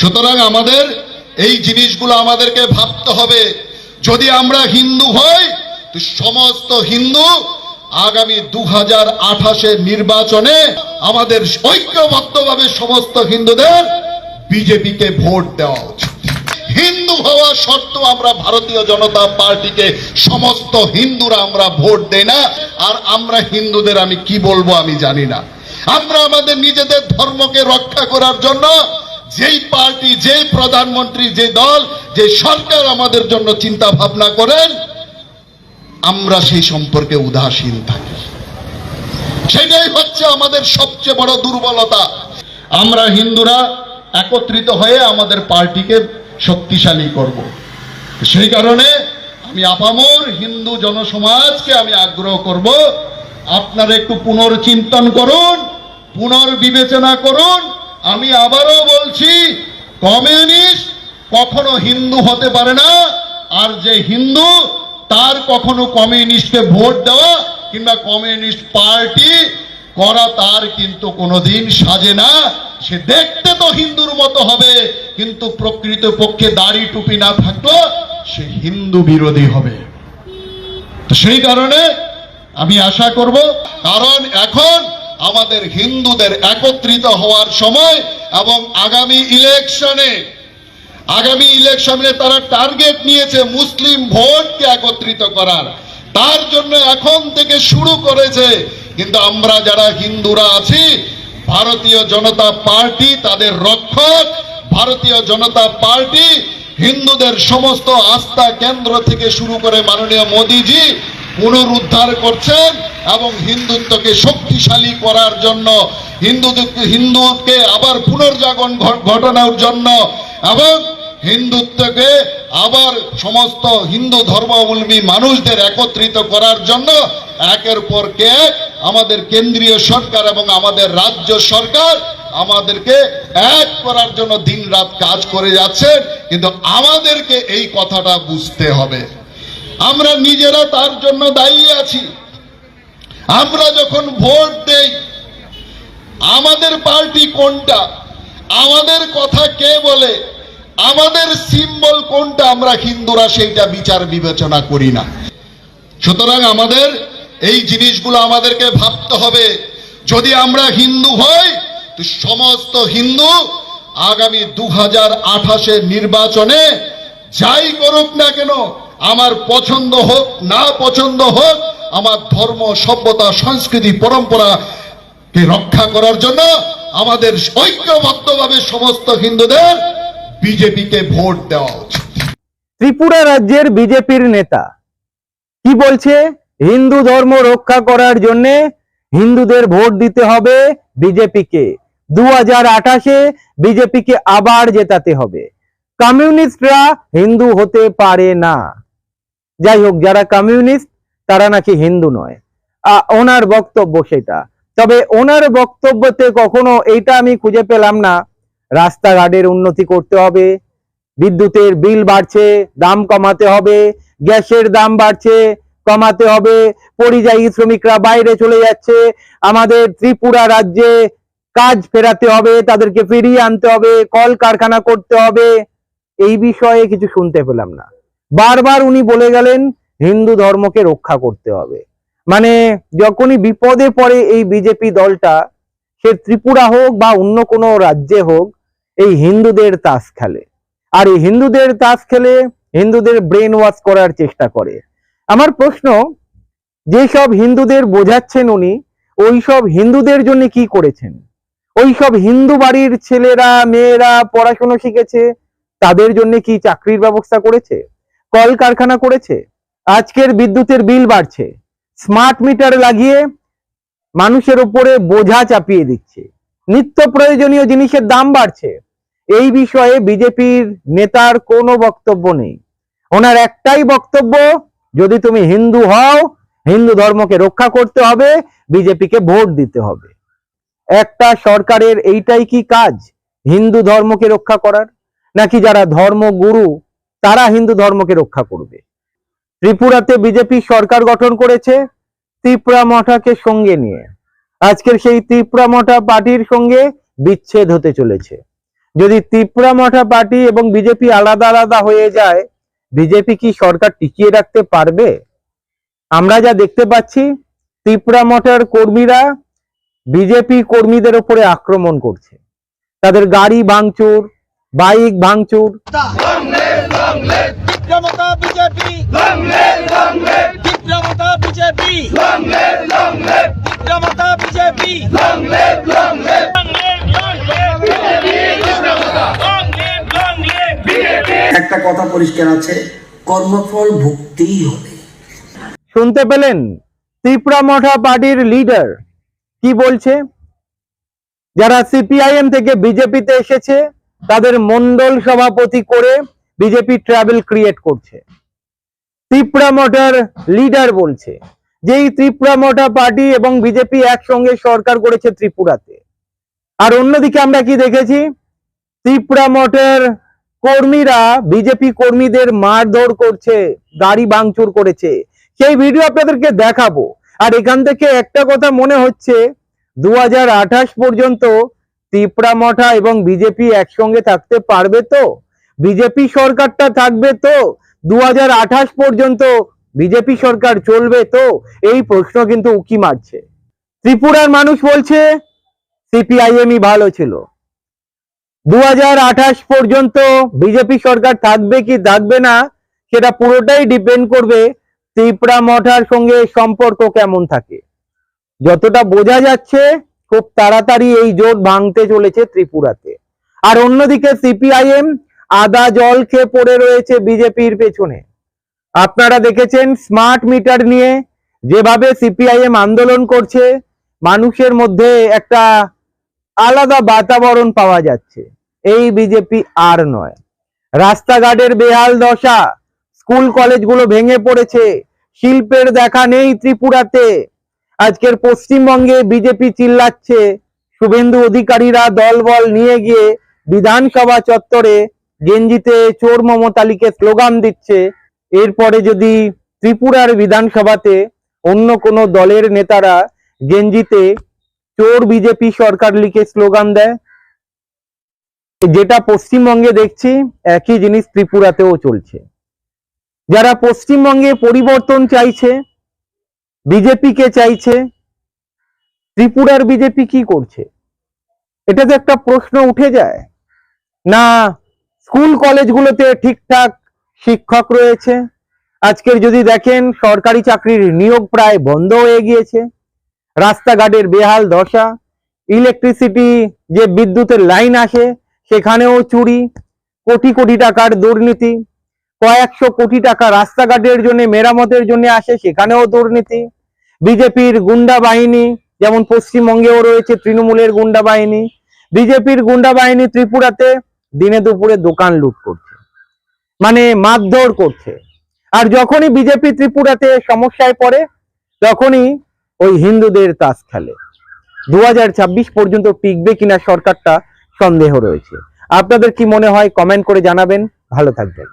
সুতরাং আমাদের এই জিনিসগুলো আমাদেরকে ভাবতে হবে। যদি আমরা হিন্দু হই সমস্ত হিন্দু আগামী দু হাজার নির্বাচনে আমাদের ঐক্যবদ্ধভাবে সমস্ত হিন্দুদের বিজেপিকে ভোট দেওয়া উচিত। হিন্দু হওয়া সত্ত্বেও আমরা ভারতীয় জনতা পার্টিকে সমস্ত হিন্দুরা আমরা ভোট দেই না। আর আমরা হিন্দুদের আমি কি বলব আমি জানি না। আমরা আমাদের নিজেদের ধর্মকে রক্ষা করার জন্য যেই পার্টি, যেই প্রধানমন্ত্রী, যে দল, যে সরকার আমাদের জন্য চিন্তা ভাবনা করেন, আমরা সেই সম্পর্কে উদাসীন থাকি। সেটাই হচ্ছে আমাদের সবচেয়ে বড় দুর্বলতা। আমরা হিন্দুরা একত্রিত হয়ে আমাদের পার্টিকে শক্তিশালী করব। সেই কারণে আমি আপামর হিন্দু জনসমাজকে আমি আগ্রহ করব, আপনারা একটু পুনর্চিন্তন করুন, পুনর্বিবেচনা করুন আমি আবারও বলছি, কমিউনিস্ট কখনো হিন্দু হতে পারে না, আর যে হিন্দু তার কখনো কমিউনিস্টকে ভোট দেওয়া কিংবা কমিউনিস্ট পার্টি করা তার কিন্তু কোনোদিন সাজে না। সে দেখতে তো হিন্দুর মতো হবে, কিন্তু প্রকৃত পক্ষে দাড়ি টুপি না থাকল সে হিন্দু বিরোধী হবে। তো সেই কারণে আমি আশা করব, কারণ এখন আমাদের হিন্দুদের একত্রিত হওয়ার সময় এবং আগামী ইলেকশনে আগামী ইলেকশনে তারা টার্গেট নিয়েছে মুসলিম ভোটকে একত্রিত করার। তার জন্য এখন থেকে শুরু করেছে। কিন্তু আমরা যারা হিন্দুরা আছি, ভারতীয় জনতা পার্টি তাদের রক্ষক, ভারতীয় জনতা পার্টি হিন্দুদের সমস্ত আস্থা কেন্দ্র থেকে শুরু করে মাননীয় মোদীজি পুনরুদ্ধার করছেন এবং হিন্দুত্বকে শক্তিশালী করার জন্য, হিন্দু হিন্দুকে আবার পুনর্জাগরণ ঘটানোর জন্য এবং হিন্দুত্বকে আবার সমস্ত হিন্দু ধর্মাবলম্বী মানুষদের একত্রিত করার জন্য একের পর কে আমাদের কেন্দ্রীয় সরকার এবং আমাদের রাজ্য সরকার আমাদেরকে এক করার জন্য দিন রাত কাজ করে যাচ্ছেন। কিন্তু আমাদেরকে এই কথাটা বুঝতে হবে। আমরা নিজেরা তার জন্য দায়ী আছি। আমরা যখন ভোট দেই, আমাদের পার্টি কোনটা? আমাদের কথা কে বলে? আমাদের সিম্বল কোনটা? আমরা হিন্দুরা সেইটা বিচার বিবেচনা করি না। সুতরাং আমাদের এই জিনিসগুলো আমাদেরকে ভাবতে হবে। যদি আমরা হিন্দু হই, তো সমস্ত হিন্দু আগামী দু হাজার নির্বাচনে যাই করুক না কেন আমার পছন্দ হোক, না পছন্দ হোক, আমার ধর্ম, সভ্যতা, সংস্কৃতি, পরম্পরা কে রক্ষা করার জন্য আমাদের ঐক্যবদ্ধভাবে সমস্ত হিন্দুদের বিজেপিকে ভোট দেওয়া উচিত। ত্রিপুরা রাজ্যের বিজেপির নেতা। কি বলছে? হিন্দু ধর্ম রক্ষা করার জন্য হিন্দুদের ভোট দিতে হবে বিজেপিকে দু হাজার আঠাশে বিজেপিকে আবার জেতাতে হবে। কমিউনিস্টরা হিন্দু হতে পারে না। যাই হোক, যারা কমিউনিস্ট তারা নাকি হিন্দু নয়। ওনার বক্তব্য সেটা। তবে ওনার বক্তব্যতে কখনো এইটা আমি খুঁজে পেলাম না। রাস্তাঘাটের উন্নতি করতে হবে, বিদ্যুতের বিল বাড়ছে, দাম কমাতে হবে, গ্যাসের দাম বাড়ছে, কমাতে হবে, পরিযায়ী শ্রমিকরা বাইরে চলে যাচ্ছে, আমাদের ত্রিপুরা রাজ্যে কাজ ফেরাতে হবে, তাদেরকে ফিরিয়ে আনতে হবে কল কারখানা করতে হবে, এই বিষয়ে কিছু শুনতে পেলাম না। বারবার উনি বলে গেলেন, হিন্দু ধর্মকে রক্ষা করতে হবে। মানে যখনই বিপদে পড়ে এই বিজেপি দলটা, সে ত্রিপুরা হোক বা অন্য কোনো রাজ্যে হোক, এই হিন্দুদের তাস খেলে। আর এই হিন্দুদের তাস খেলে হিন্দুদের ব্রেন ওয়াশ করার চেষ্টা করে। আমার প্রশ্ন, যেসব হিন্দুদের বোঝাচ্ছেন উনি ওই সব হিন্দুদের জন্য কি করেছেন? ওই সব হিন্দু বাড়ির ছেলেরা, মেয়েরা পড়াশোনা শিখেছে, তাদের জন্য কি চাকরির ব্যবস্থা করেছে? কল কারখানা করেছে। আজকের বিদ্যুতের বিল বাড়ছে। স্মার্ট মিটার লাগিয়ে মানুষের উপরে বোঝা চাপিয়ে দিচ্ছে। নিত্য প্রয়োজনীয় জিনিসের দাম বাড়ছে। এই বিষয়ে বিজেপির নেতার কোনো বক্তব্য নেই। ওনার একটাই বক্তব্য, যদি তুমি হিন্দু হও, হিন্দু ধর্মকে রক্ষা করতে হবে, বিজেপিকে ভোট দিতে হবে। একটা সরকারের এইটাই কি কাজ? হিন্দু ধর্মকে রক্ষা করার? নাকি যারা ধর্মগুরু তারা হিন্দু ধর্মকে রক্ষা করবে। ত্রিপুরাতে বিজেপি সরকার গঠন করেছে ত্রিপুরা মঠাকে সঙ্গে নিয়ে। আজকের সেই ত্রিপুরা মঠা পার্টির সঙ্গে বিচ্ছেদ হতে চলেছে। যদি ত্রিপুরা মঠা পার্টি এবং বিজেপি আলাদা আলাদা হয়ে যায়, বিজেপি কি সরকার টিকিয়ে রাখতে পারবে? আমরা যা দেখতে পাচ্ছি, ত্রিপুরা মঠার কর্মীরা বিজেপি কর্মীদের উপরে আক্রমণ করছে। তাদের গাড়ি ভাঙচুর বাইক ভাঙচুর। একটা কথা পরিষ্কার আছে কর্মফল ভুগতেই হবে। শুনতে পেলেন? ত্রিপুরা মঠা পার্টির লিডার কি বলছে? যারা সিপিআইএম থেকে বিজেপিতে এসেছে তাদের মন্ডল সভাপতি করে বিজেপি ট্রাভেল ক্রিয়েট করছে। ত্রিপুরা মঠার লিডার বলছে যে এই ত্রিপুরা মঠা পার্টি এবং বিজেপি একসঙ্গে সরকার করেছে ত্রিপুরাতে। আর অন্যদিকে আমরা কি দেখেছি? ত্রিপুরা মঠের কর্মীরা, বিজেপি কর্মীদের মারধর করছে, গাড়ি ভাঙচুর করেছে। সেই ভিডিও আপনাদেরকে দেখাবো। আর এখান থেকে একটা কথা মনে হচ্ছে, দু হাজার আঠাশ পর্যন্ত ত্রিপুরা মঠা এবং বিজেপি একসঙ্গে থাকতে পারবে তো? বিজেপি সরকারটা থাকবে তো? দুহাজার আঠাশ পর্যন্ত বিজেপি সরকার চলবে তো? এই প্রশ্ন কিন্তু উকি মারছে। ত্রিপুরার মানুষ বলছে, সিপিআইএমই ভালো ছিল। দু হাজার আঠাশ পর্যন্ত বিজেপি সরকার থাকবে কি থাকবে না, সেটা পুরোটাই ডিপেন্ড করবে ত্রিপুরা মঠার সঙ্গে সম্পর্ক কেমন থাকে। যতটা বোঝা যাচ্ছে খুব তাড়াতাড়ি এই জোট ভাঙতে চলেছে ত্রিপুরাতে। আর অন্যদিকে সিপিআইএম আদা জল খেয়ে পড়ে রয়েছে বিজেপির পেছনে। আপনারা দেখেছেন স্মার্ট মিটার নিয়ে যেভাবে সিপিআইএম আন্দোলন করছে, মানুষের মধ্যে একটা আলাদা বাতাবরণ পাওয়া যাচ্ছে। এই বিজেপি আর নয়। রাস্তাঘাটের বেহাল দশা, স্কুল কলেজগুলো ভেঙে পড়েছে, শিল্পের দেখা নেই ত্রিপুরাতে। আজকের পশ্চিমবঙ্গে বিজেপি চিল্লাচ্ছে। শুভেন্দু অধিকারীরা দলবল নিয়ে গিয়ে বিধানসভা চত্বরে গেঞ্জিতে চোর মমতালিকে স্লোগান দিচ্ছে। এরপরে যদি ত্রিপুরার বিধানসভাতে অন্য কোনো দলের নেতারা গেঞ্জিতে চোর বিজেপি সরকার লিখে স্লোগান দেয়, যেটা পশ্চিমবঙ্গে দেখছি একই জিনিস ত্রিপুরাতেও চলছে। যারা পশ্চিমবঙ্গে পরিবর্তন চাইছে বিজেপিকে চাইছে? ত্রিপুরার বিজেপি কি করছে? এটা তো একটা প্রশ্ন উঠে যায়। না, স্কুল কলেজগুলোতে ঠিকঠাক শিক্ষক রয়েছে। আজকের যদি দেখেন, সরকারি চাকরির নিয়োগ প্রায় বন্ধ হয়ে গিয়েছে। রাস্তাঘাটের বেহাল দশা, ইলেকট্রিসিটি যে বিদ্যুতের লাইন আসে, সেখানেও চুরি, কোটি কোটি টাকার দুর্নীতি, কয়েকশো কোটি টাকা রাস্তাঘাটের জন্য, মেরামতের জন্য আসে, সেখানেও দুর্নীতি। বিজেপির গুন্ডা বাহিনী, যেমন পশ্চিমবঙ্গেও রয়েছে তৃণমূলের গুন্ডা বাহিনী, বিজেপির গুন্ডা বাহিনী ত্রিপুরাতে দিনে দুপুরে দোকান লুট করছে মানে মারধর করছে। আর যখনই বিজেপি ত্রিপুরাতে সমস্যায় পড়ে, তখনই ওই হিন্দুদের তাস খেলে। দু হাজার ছাব্বিশ পর্যন্ত টিকবে কিনা সরকারটা সন্দেহ রয়েছে। আপনাদের কি মনে হয়, কমেন্ট করে জানাবেন। ভালো থাকবেন।